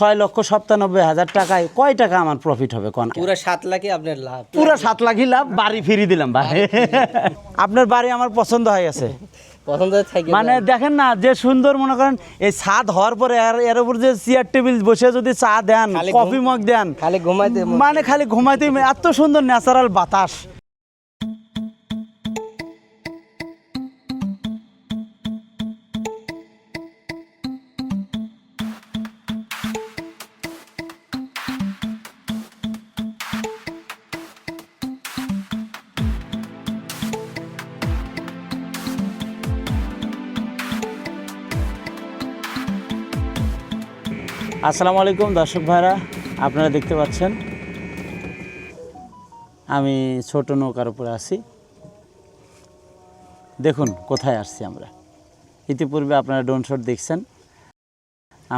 ছয় লক্ষ সপ্তানব্বই হাজার টাকায় কয় টাকা আমার প্রফিট হবে কোন? পুরো সাত লাখই আপনার লাভ। পুরো সাত লাখই লাভ বাড়ি ফিরি দিলাম ভাই। আপনার বাড়ি আমার পছন্দ হয়ে গেছে। পছন্দ থাকে মানে দেখেন না যে সুন্দর মনে করেন এই ছাদ হওয়ার পরে এর উপর যে চেয়ার টেবিল বসে যদি চা দেন কফি মগ দেন খালি ঘুমাইতে মানে খালি ঘুমাইতে এত সুন্দর ন্যাচারাল বাতাস। আসসালামু আলাইকুম, দর্শক ভাইরা, আপনারা দেখতে পাচ্ছেন, আমি ছোট নৌকার উপরে আছি। দেখুন, কোথায় আসছি আমরা। ইতিপূর্বে আপনারা ডোন শট দেখছেন।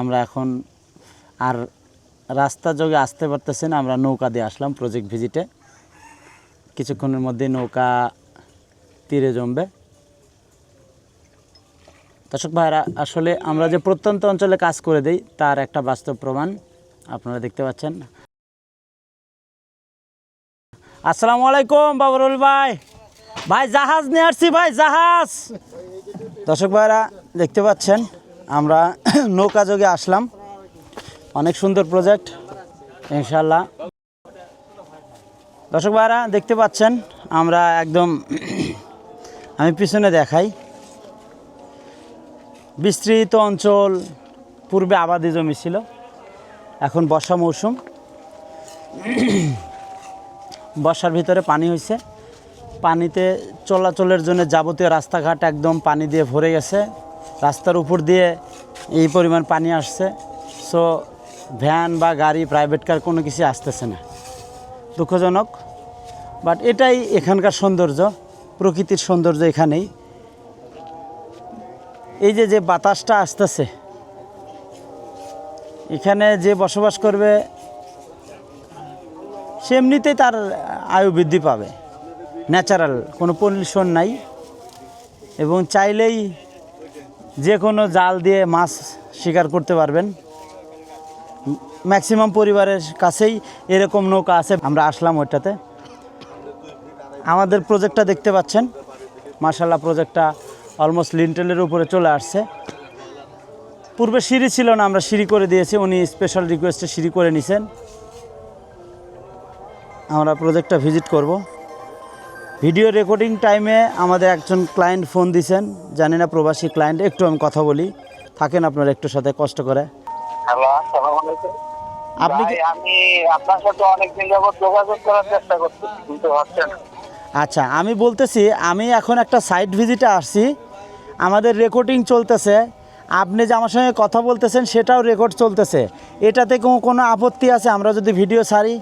আমরা এখন আর রাস্তা যোগে আসতে পারতেছেন, আমরা নৌকা দিয়ে আসলাম প্রজেক্ট ভিজিটে কিছুক্ষণের মধ্যে নৌকা তীরে জমবে। দর্শক ভাইরা, আসলে আমরা যে প্রত্যন্ত অঞ্চলে কাজ করে দেই, তার একটা বাস্তব প্রমাণ আপনারা দেখতে পাচ্ছেন। আসসালামু আলাইকুম বাবরুল ভাই। ভাই, জাহাজ নিয়ে আসছি ভাই, জাহাজ। দর্শক ভাইরা, দেখতে পাচ্ছেন, আমরা নৌকা যোগে আসলাম। অনেক সুন্দর প্রজেক্ট ইনশাল্লাহ দর্শক ভাইরা, দেখতে পাচ্ছেন, আমরা একদম আমি পিছনে দেখাই। বিস্তৃত অঞ্চল, পূর্বে আবাদি জমি ছিল। এখন বর্ষা মৌসুম। বর্ষার ভিতরে পানি হয়েছে পানিতে চলাচলের জন্য যাবতীয় রাস্তাঘাট একদম পানি দিয়ে ভরে গেছে। রাস্তার উপর দিয়ে এই পরিমাণ পানি আসছে। সো ভ্যান বা গাড়ি প্রাইভেট কার কোনো কিছু আসতেছে না। দুঃখজনক। বাট এটাই এখানকার সৌন্দর্য। প্রকৃতির সৌন্দর্য এখানেই। এই যে যে বাতাসটা আসতেছে, এখানে যে বসবাস করবে, সে এমনিতেই তার আয়ু বৃদ্ধি পাবে। ন্যাচারাল কোনো পলিউশন নাই। এবং চাইলেই যে কোনো জাল দিয়ে মাছ শিকার করতে পারবেন। ম্যাক্সিমাম পরিবারের কাছেই এরকম নৌকা আছে, আমরা আসলাম ওইটাতে। আমাদের প্রজেক্টটা দেখতে পাচ্ছেন। মার্শাল্লাহ প্রজেক্টটা অলমোস্ট লিন্টেলের উপরে চলে আসছে। পূর্বে সিঁড়ি ছিল না আমরা সিঁড়ি করে দিয়েছি উনি স্পেশাল রিকোয়েস্টে সিঁড়ি করে নিছেন। আমরা প্রজেক্টটা ভিজিট করব। ভিডিও রেকর্ডিং টাইমে আমাদের একজন ক্লায়েন্ট ফোন দিছেন জানি না প্রবাসী ক্লায়েন্ট একটু আমি কথা বলি। থাকেন আপনার একটু সাথে কষ্ট করে। আপনি আমি আপনার সাথে অনেকদিন যাবত যোগাযোগ করার চেষ্টা করছি কিন্তু হচ্ছে না। আচ্ছা আমি বলতেছি আমি এখন একটা সাইট ভিজিটে আসছি। আমাদের রেকর্ডিং চলতেছে। আপনি যে আমার সঙ্গে কথা বলতেছেন সেটাও রেকর্ড চলতেছে। এটাতে কোনো কোনো আপত্তি আছে? আমরা যদি ভিডিও ছাড়ি।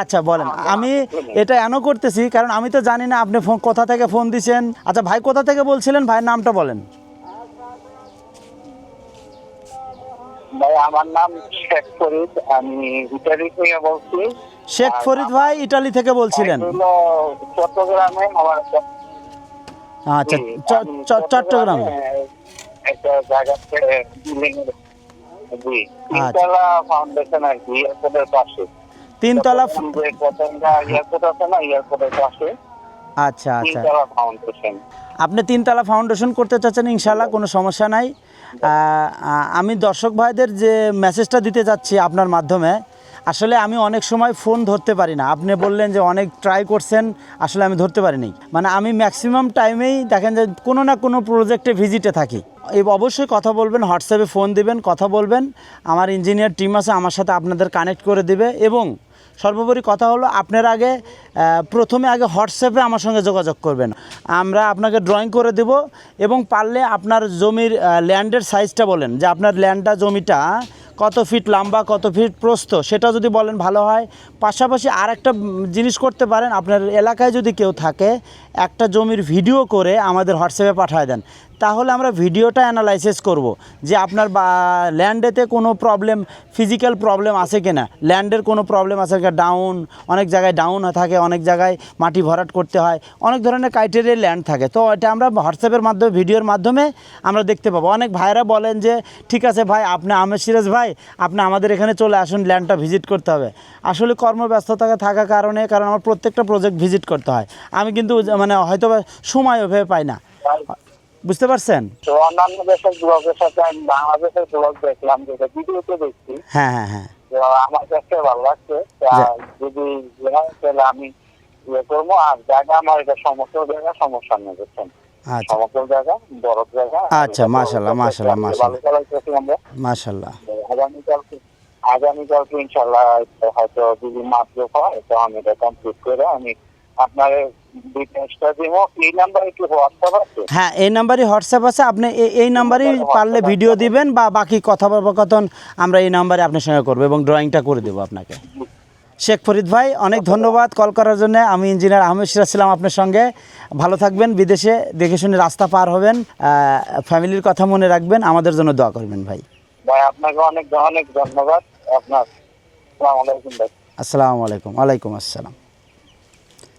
আচ্ছা বলেন। আমি এটা এন করতেছি কারণ আমি তো জানি না আপনি ফোন কোথা থেকে ফোন দিছেন। আচ্ছা ভাই কোথা থেকে বলছিলেন? ভাইয়ের নামটা বলেন। ভাই আমার নাম শেখ ফরিদ। আমি ইটালি থেকে বলছি। শেখ ফরিদ ভাই ইটালি থেকে বলছিলেন? চট্টগ্রামে আমার আচ্ছা চট্টগ্রামে। একটা জায়গা থেকে building এর- জি তিনতলা ফাউন্ডেশন আর কি এয়ারপোর্টের পাশে। তিনতলা ফ- এয়ারপোর্ট আছে না এয়ারপোর্টের পাশে। আচ্ছা আচ্ছা। তিনতলা ফাউন্ডেশন আপনি তিনতলা ফাউন্ডেশন করতে চাচ্ছেন ইনশাল্লাহ কোনো সমস্যা নাই। আমি দর্শক ভাইদের যে মেসেজটা দিতে যাচ্ছি আপনার মাধ্যমে, আসলে আমি অনেক সময় ফোন ধরতে পারি না। আপনি বললেন যে অনেক ট্রাই করছেন, আসলে আমি ধরতে পারিনি। মানে আমি ম্যাক্সিমাম টাইমেই দেখেন যে কোনো না কোনো প্রজেক্টে ভিজিটে থাকি। অবশ্যই কথা বলবেন হোয়াটসঅ্যাপে ফোন দিবেন, কথা বলবেন। আমার ইঞ্জিনিয়ার টিম আছে, আমার সাথে আপনাদের কানেক্ট করে দিবে এবং সর্বোপরি কথা হলো, আপনার আগে প্রথমে আগে হোয়াটসঅ্যাপে আমার সঙ্গে যোগাযোগ করবেন। আমরা আপনাকে ড্রয়িং করে দেব এবং পারলে আপনার জমির ল্যান্ডের সাইজটা বলেন। যে আপনার ল্যান্ডটা জমিটা কত ফিট লম্বা, কত ফিট প্রস্থ, সেটা যদি বলেন ভালো হয়। পাশাপাশি আর একটা জিনিস করতে পারেন, আপনার এলাকায় যদি কেউ থাকে, একটা জমির ভিডিও করে আমাদের হোয়াটসঅ্যাপে পাঠায় দেন। তাহলে আমরা ভিডিওটা অ্যানালাইসিস করব যে আপনার বা ল্যান্ডেতে কোনো প্রবলেম ফিজিক্যাল প্রবলেম আছে কি না ল্যান্ডের কোনো প্রবলেম আছে কিনা? ডাউন অনেক জায়গায় ডাউন থাকে, অনেক জায়গায় মাটি ভরাট করতে হয়, অনেক ধরনের ক্রাইটেরিয়া ল্যান্ড থাকে। তো এটা আমরা হোয়াটসঅ্যাপের মাধ্যমে, ভিডিওর মাধ্যমে আমরা দেখতে পাবো। অনেক ভাইরা বলেন যে, ঠিক আছে ভাই, আপনি আমের সিরাজ ভাই, আপনি আমাদের এখানে চলে আসুন ল্যান্ডটা ভিজিট করতে হবে। আসলে কর্মব্যস্ততা থাকার কারণে, কারণ আমার প্রত্যেকটা প্রজেক্ট ভিজিট করতে হয়। আমি কিন্তু মানে হয়তো সময় ওভাবে পাই না। বুঝতে পারছেন? তো অন্যান্য দেশের ব্লগের সাথে আমি বাংলাদেশের ব্লগ দেখলাম যেটা ভিডিওতে দেখছি। হ্যাঁ হ্যাঁ হ্যাঁ। তো আমার কাছে ভালো লাগছে। যদি ইয়ে হয় তাহলে আমি ইয়ে করব। আর জায়গা আমার এটা সমতল জায়গা সমস্যা নেই বুঝছেন? আচ্ছা। সমতল জায়গা বড় জায়গা। আচ্ছা, চালাইতেছি আমরা। মাশাল্লাহ তো আগামীকালকে আগামীকালকে ইনশাল্লাহ হয়তো যদি মাত্র হয় তো আমি এটা কমপ্লিট করে আমি আপনার এই নাম্বার হোয়াটসঅ্যাপ আছে? হ্যাঁ এই নাম্বারই হোয়াটসঅ্যাপ আছে। আপনি এই- নাম্বারই পারলে ভিডিও দিবেন বা বাকি কথোপকথন আমরা এই নাম্বারে আপনার সঙ্গে করব এবং ড্রয়িংটা করে দেবো আপনাকে। শেখ ফরিদ ভাই অনেক ধন্যবাদ কল করার জন্য। আমি ইঞ্জিনিয়ার আহমেদ সিরাজ ছিলাম আপনার সঙ্গে। ভালো থাকবেন বিদেশে দেখে শুনে রাস্তা পার হবেন। ফ্যামিলির কথা মনে রাখবেন। আমাদের জন্য দোয়া করবেন ভাই। ভাই আপনাকে অনেক অনেক ধন্যবাদ। আপনার আসসালামু আলাইকুম ভাই। আসসালামু আলাইকুম। ওয়ালাইকুম আসসালাম।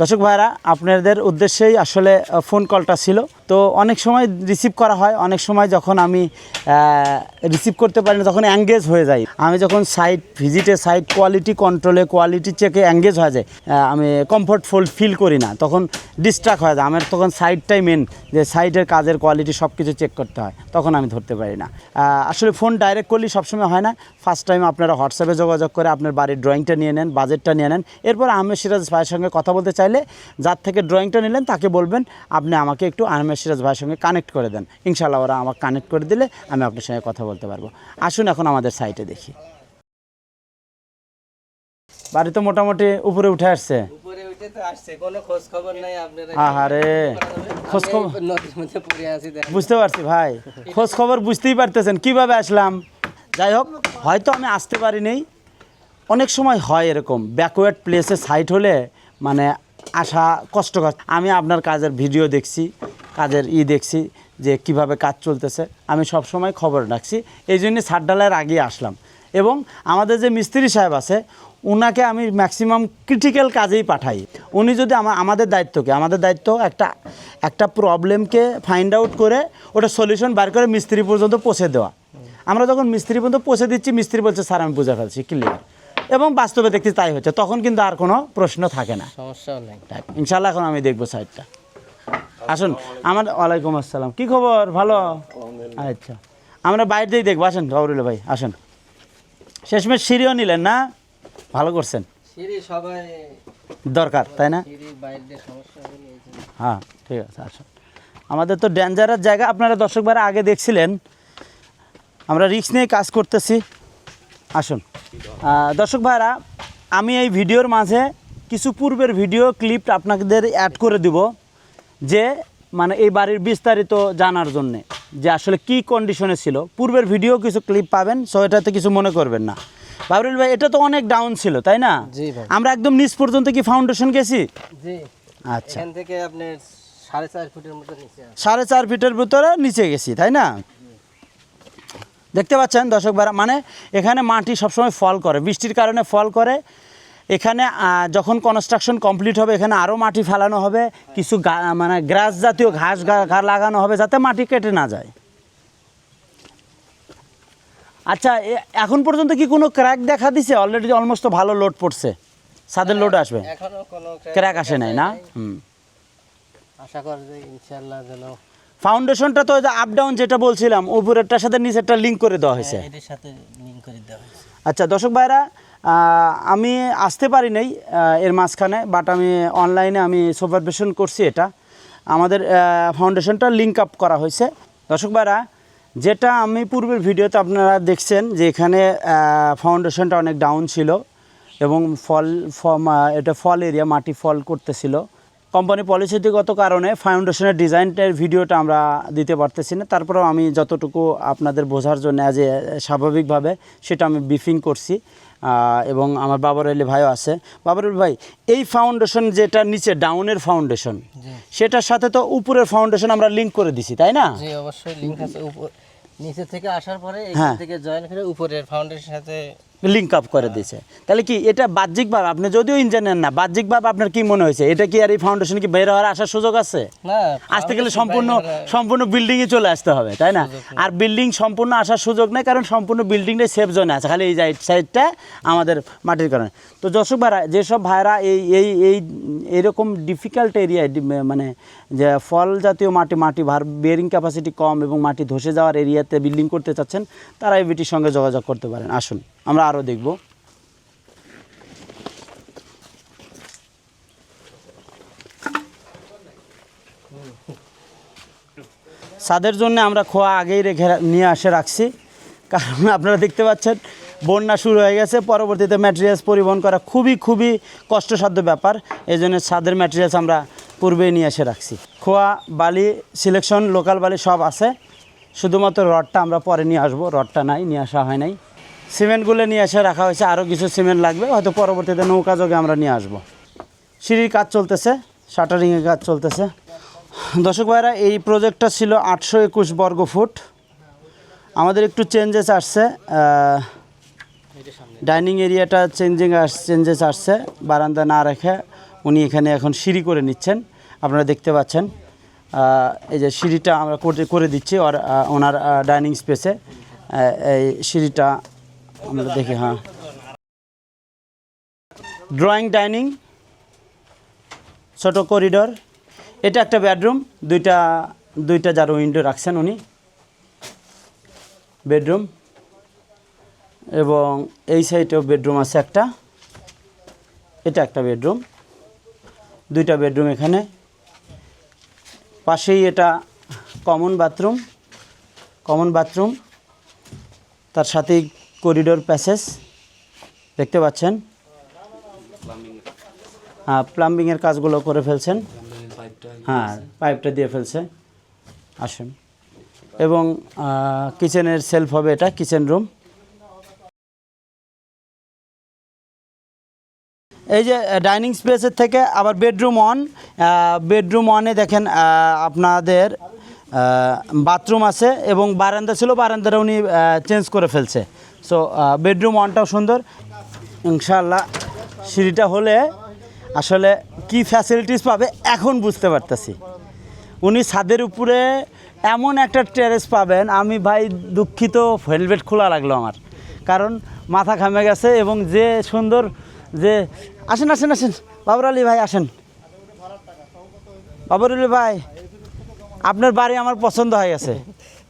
দর্শক ভাইরা, আপনাদের উদ্দেশ্যেই আসলে ফোন কলটা ছিল। তো অনেক সময় রিসিভ করা হয়, অনেক সময় যখন আমি রিসিভ করতে পারি না, তখন অ্যাঙ্গেজ হয়ে যাই। আমি যখন সাইট ভিজিটে সাইট কোয়ালিটি কন্ট্রোলে কোয়ালিটি চেকে অ্যাঙ্গেজ হয়ে যায় আমি কমফোর্টফুল ফিল করি না, তখন ডিস্ট্রাক্ট হয়ে যায় আমার তখন সাইটটাই মেন যে সাইটের কাজের কোয়ালিটি সব কিছু চেক করতে হয়, তখন আমি ধরতে পারি না। আসলে ফোন ডাইরেক্ট করলেই সবসময় হয় না। ফার্স্ট টাইম আপনারা হোয়াটসঅ্যাপে যোগাযোগ করে, আপনার বাড়ির ড্রয়িংটা নিয়ে নেন বাজেটটা নিয়ে নেন। এরপর আমি সিরাজ ভাইয়ের সঙ্গে কথা বলতে চাইলে যার থেকে ড্রয়িংটা নিলেন তাকে বলবেন আপনি আমাকে একটু আহমেদ সিরাজ ভাইয়ের সঙ্গে কানেক্ট করে দেন। ইনশাল্লাহ ওরা আমাকে কানেক্ট করে দিলে আমি আপনার সঙ্গে কথা বলতে পারব। আসুন এখন আমাদের সাইটে দেখি। বাড়ি তো মোটামুটি উপরে উঠে আসছে। নাই। বুঝতে পারছি ভাই খোঁজ খবর বুঝতেই পারতেছেন কীভাবে আসলাম? যাই হোক হয়তো আমি আসতে পারিনি। অনেক সময় হয় এরকম ব্যাকওয়ার্ড প্লেসে সাইট হলে মানে আসা কষ্টকর আমি আপনার কাজের ভিডিও দেখছি, কাজের ই দেখছি যে কীভাবে কাজ চলতেছে। আমি সব সময় খবর রাখছি। এই জন্যে সাত ডালের আগে আসলাম। এবং আমাদের যে মিস্ত্রি সাহেব আছে ওনাকে আমি ম্যাক্সিমাম ক্রিটিক্যাল কাজেই পাঠাই। উনি যদি আমা, আমাদের দায়িত্বকে, আমাদের দায়িত্ব একটা একটা প্রবলেমকে ফাইন্ড আউট করে, ওটা সলিউশন বার করে মিস্ত্রি পর্যন্ত পৌঁছে দেওয়া। আমরা যখন মিস্ত্রি পর্যন্ত পৌঁছে দিচ্ছি, মিস্ত্রি বলছে, স্যার, আমি বুঝে ফেলছি ক্লিয়ার এবং বাস্তবে দেখছি তাই হচ্ছে। তখন কিন্তু আর কোনো প্রশ্ন থাকে না। সমস্যাও নাই ইনশাল্লাহ এখন আমি দেখব সাইডটা আসুন আমার ওয়ালাইকুম আসসালাম। কি খবর? ভালো? আচ্ছা। আমরা বাইরে দিয়ে দেখব। আসেন গৌরুল ভাই আসেন। শেষমেশ সিঁড়িও নিলেন না? ভালো করছেন। সিঁড়ি সবাই দরকার তাই না? সিঁড়ির বাইরে সমস্যা হলে এই যে- হ্যাঁ ঠিক আছে আসুন। আমাদের তো ডেঞ্জারাস জায়গা। আপনারা দর্শক আগে দেখছিলেন। আমরা রিস্ক নিয়ে কাজ করতেছি। আসুন। দর্শক ভাইরা আমি এই ভিডিওর মাঝে কিছু পূর্বের ভিডিও ক্লিপ আপনাদের অ্যাড করে দিব যে মানে এই বাড়ির বিস্তারিত জানার জন্যে যে আসলে কি কন্ডিশনে ছিল। পূর্বের ভিডিও কিছু ক্লিপ পাবেন সো এটাতে কিছু মনে করবেন না। বাবরুল ভাই এটা তো অনেক ডাউন ছিল তাই না? আমরা একদম নিচ পর্যন্ত কি ফাউন্ডেশন গেছি? আচ্ছা। থেকে আপনার সাড়ে চার ফুটের মতো সাড়ে চার ফিটের ভিতরে নিচে গেছি তাই না? দেখতে পাচ্ছেন দর্শক ভাড়া মানে এখানে মাটি সবসময় ফল করে বৃষ্টির কারণে ফল করে। এখানে যখন কনস্ট্রাকশন কমপ্লিট হবে এখানে আরও মাটি ফেলানো হবে কিছু মানে গ্রাস জাতীয় ঘাস লাগানো হবে যাতে মাটি কেটে না যায়। আচ্ছা এখন পর্যন্ত কি কোনো ক্র্যাক দেখা দিছে? অলরেডি অলমোস্ট তো ভালো লোড পড়ছে। ছাদের লোড আসবে। ক্র্যাক আসে নাই না? হুম। আশা করি ইনশাল্লাহ যেন ফাউন্ডেশনটা তো আপ ডাউন যেটা বলছিলাম উপরেরটার সাথে নিচেরটা লিঙ্ক করে দেওয়া হয়েছে। এটির সাথে লিঙ্ক করে দেওয়া হয়েছে। আচ্ছা দর্শক ভাইরা আমি আসতে পারি নাই এর মাঝখানে বাট আমি অনলাইনে আমি সুপারভিশন করছি এটা। আমাদের ফাউন্ডেশনটা লিঙ্ক আপ করা হয়েছে। দর্শক ভাইরা যেটা আমি পূর্বের ভিডিওতে আপনারা দেখছেন যে এখানে ফাউন্ডেশনটা অনেক ডাউন ছিল এবং ফল এটা ফল এরিয়া মাটি ফল করতেছিল। কোম্পানি পলিসিগত কারণে ফাউন্ডেশনের ডিজাইনটার ভিডিওটা আমরা দিতে পারতেছি না। তারপরেও আমি যতটুকু আপনাদের বোঝার জন্য অ্যাজ এ স্বাভাবিকভাবে সেটা আমি ব্রিফিং করছি। এবং আমার বাবর আলী ভাইও আছে। বাবর ভাই এই ফাউন্ডেশন যেটা নিচে ডাউনের ফাউন্ডেশন সেটার সাথে তো উপরের ফাউন্ডেশন আমরা লিঙ্ক করে দিছি তাই না? অবশ্যই লিঙ্ক আছে। নিচে থেকে আসার পরে হ্যাঁ। এখান থেকে জয়েন করে উপরের ফাউন্ডেশনের সাথে লিঙ্ক আপ করে দিয়েছে। তাহলে কি এটা বাহ্যিকভাবে আপনি যদিও ইঞ্জিনিয়ার না বাহ্যিকভাবে আপনার কি মনে হয়েছে? এটা কি আর এই ফাউন্ডেশন কি বের হওয়ার আসার সুযোগ আছে? আসতে গেলে সম্পূর্ণ সম্পূর্ণ বিল্ডিংয়ে চলে আসতে হবে তাই না? আর বিল্ডিং সম্পূর্ণ আসার সুযোগ নেই কারণ সম্পূর্ণ বিল্ডিংটাই সেফ জোনে আছে খালি এই সাইডটা আমাদের মাটির কারণে। তো দর্শক ভাইরা যেসব ভাইরা এই এই এই এরকম ডিফিকাল্ট এরিয়ায় মানে যে ফল জাতীয় মাটি মাটি ভার বেয়ারিং ক্যাপাসিটি কম এবং মাটি ধসে যাওয়ার এরিয়াতে বিল্ডিং করতে চাচ্ছেন তারা এই বিটির সঙ্গে যোগাযোগ করতে পারেন। আসুন। আমরা আরও দেখব। ছাদের জন্য আমরা খোয়া আগেই রেখে নিয়ে আসে রাখছি। কারণ আপনারা দেখতে পাচ্ছেন, বন্যা শুরু হয়ে গেছে। পরবর্তীতে ম্যাটেরিয়ালস পরিবহন করা খুবই খুবই কষ্টসাধ্য ব্যাপার। এই জন্য ছাদের ম্যাটেরিয়ালস আমরা পূর্বেই নিয়ে এসে রাখছি। খোয়া, বালি সিলেকশন লোকাল বালি সব আছে। শুধুমাত্র রডটা আমরা পরে নিয়ে আসব। রডটা নাই, নিয়ে আসা হয় নাই। সিমেন্টগুলো নিয়ে এসে রাখা হয়েছে আরও কিছু সিমেন্ট লাগবে, হয়তো পরবর্তীতে নৌকা যোগে আমরা নিয়ে আসব। সিঁড়ির কাজ চলতেছে, শাটারিংয়ের কাজ চলতেছে। দর্শক ভাইরা এই প্রজেক্টটা ছিল আটশো একুশ বর্গ ফুট। আমাদের একটু চেঞ্জেস আসছে ডাইনিং এরিয়াটা চেঞ্জিং আস, চেঞ্জেস আসছে, বারান্দা না রেখে উনি এখানে এখন সিঁড়ি করে নিচ্ছেন, আপনারা দেখতে পাচ্ছেন। এই যে সিঁড়িটা আমরা করে করে দিচ্ছি, ওর ওনার ডাইনিং স্পেসে এই সিঁড়িটা আমরা দেখি হ্যাঁ। ড্রয়িং ডাইনিং ছোট করিডোর এটা একটা বেডরুম দুইটা দুইটা যার উইন্ডো রাখছেন উনি। বেডরুম এবং এই সাইডেও বেডরুম আছে একটা। এটা একটা বেডরুম দুইটা বেডরুম এখানে। পাশেই এটা কমন বাথরুম কমন বাথরুম তার সাথেই করিডোর প্যাসেজ দেখতে পাচ্ছেন? হ্যাঁ প্লাম্বিংয়ের কাজগুলো করে ফেলছেন। হ্যাঁ পাইপটা দিয়ে ফেলছে। আসুন। এবং কিচেনের সেলফ হবে এটা কিচেন রুম এই যে ডাইনিং স্পেসের থেকে আবার বেডরুম অন বেডরুম অনে দেখেন আপনাদের বাথরুম আছে এবং বারান্দা ছিল, বারান্দাটা উনি চেঞ্জ করে ফেলছে। সো বেডরুম ওয়ানটাও সুন্দর। ইনশাল্লাহ সিঁড়িটা হলে আসলে কি ফ্যাসিলিটিস পাবে এখন বুঝতে পারতেছি। উনি ছাদের উপরে এমন একটা টেরেস পাবেন, আমি ভাই দুঃখিত হেলমেট খোলা লাগল আমার। কারণ মাথা ঘামে গেছে এবং যে সুন্দর যে, আসেন আসেন আসেন, বাবর আলী ভাই আসেন। বাবর আলী ভাই, আপনার বাড়ি আমার পছন্দ হয়ে গেছে।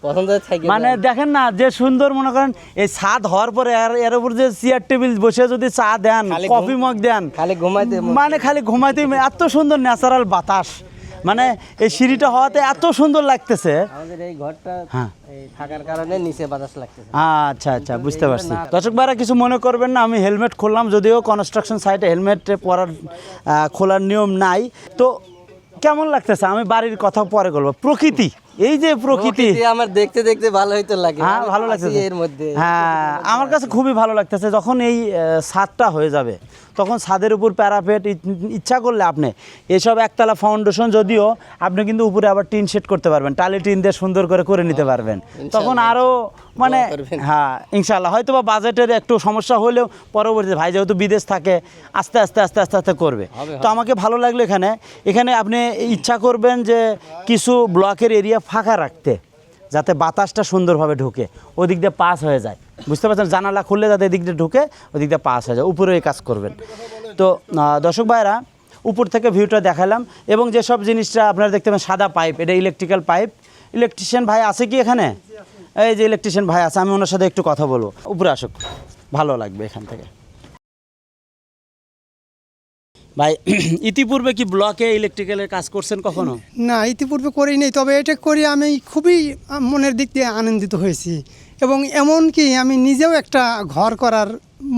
পছন্দ থাকে মানে দেখেন না যে সুন্দর মনে করেন এই ছাদ হওয়ার পরে এর উপর যে চেয়ার টেবিল বসে যদি চা দেন কফি মগ দেন খালি ঘুমাইতে মানে খালি ঘুমাইতে এত সুন্দর ন্যাচারাল বাতাস। মানে এই সিঁড়িটা হওয়াতে এত সুন্দর লাগতেছে। আমাদের এই ঘরটা হ্যাঁ। থাকার কারণে নিচে বাতাস লাগতেছে। আচ্ছা আচ্ছা বুঝতে পারছি। দর্শক ভাইরা কিছু মনে করবেন না আমি হেলমেট খুললাম যদিও কনস্ট্রাকশন সাইটে হেলমেট পরার খোলার নিয়ম নাই। তো কেমন লাগতেছে? আমি বাড়ির কথা পরে বলব। প্রকৃতি। এই যে প্রকৃতি। আমার দেখতে দেখতে ভালো তো লাগে। হ্যাঁ ভালো লাগছে এর মধ্যে। হ্যাঁ আমার কাছে খুবই ভালো লাগতেছে যখন এই সাতটা হয়ে যাবে। তখন ছাদের উপর প্যারাপেট ইচ্ছা করলে আপনি এসব একতলা ফাউন্ডেশন যদিও আপনি কিন্তু উপরে আবার টিন সেট করতে পারবেন। টালি টিন দিয়ে সুন্দর করে করে নিতে পারবেন। তখন আরও মানে হ্যাঁ ইনশাল্লাহ হয়তো বা বাজেটের একটু সমস্যা হলেও পরবর্তীতে ভাই যেহেতু বিদেশ থাকে আস্তে আস্তে আস্তে আস্তে আস্তে করবে। তো আমাকে ভালো লাগল এখানে। এখানে আপনি ইচ্ছা করবেন যে কিছু ব্লকের এরিয়া ফাঁকা রাখতে। যাতে বাতাসটা সুন্দরভাবে ঢুকে, ওদিক দিয়ে পাস হয়ে যায়। বুঝতে পারছেন? জানালা খুললে যাতে এদিক দিয়ে ঢুকে, ওদিক দিয়ে পাস হয়ে যায়। উপরে এই কাজ করবেন। তো দর্শক ভাইরা উপর থেকে ভিউটা দেখালাম এবং যেসব জিনিসটা আপনারা দেখতে পাবেন সাদা পাইপ, এটা ইলেকট্রিক্যাল পাইপ ইলেকট্রিশিয়ান ভাই আছে কি এখানে? এই যে ইলেকট্রিশিয়ান ভাই আছে, আমি ওনার সাথে একটু কথা বলব। উপরে আসুক, ভালো লাগবে এখান থেকে। ভাই ইতিপূর্বে কি ব্লকে ইলেকট্রিক্যালের কাজ করছেন কখনো? না ইতিপূর্বে করি নাই তবে এটা করে আমি খুবই মনের দিক দিয়ে আনন্দিত হয়েছি। এবং এমন কি আমি নিজেও একটা ঘর করার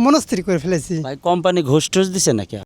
মনস্থির করে ফেলেছি। ভাই কোম্পানি ঘুষ টুস দিছে নাকি?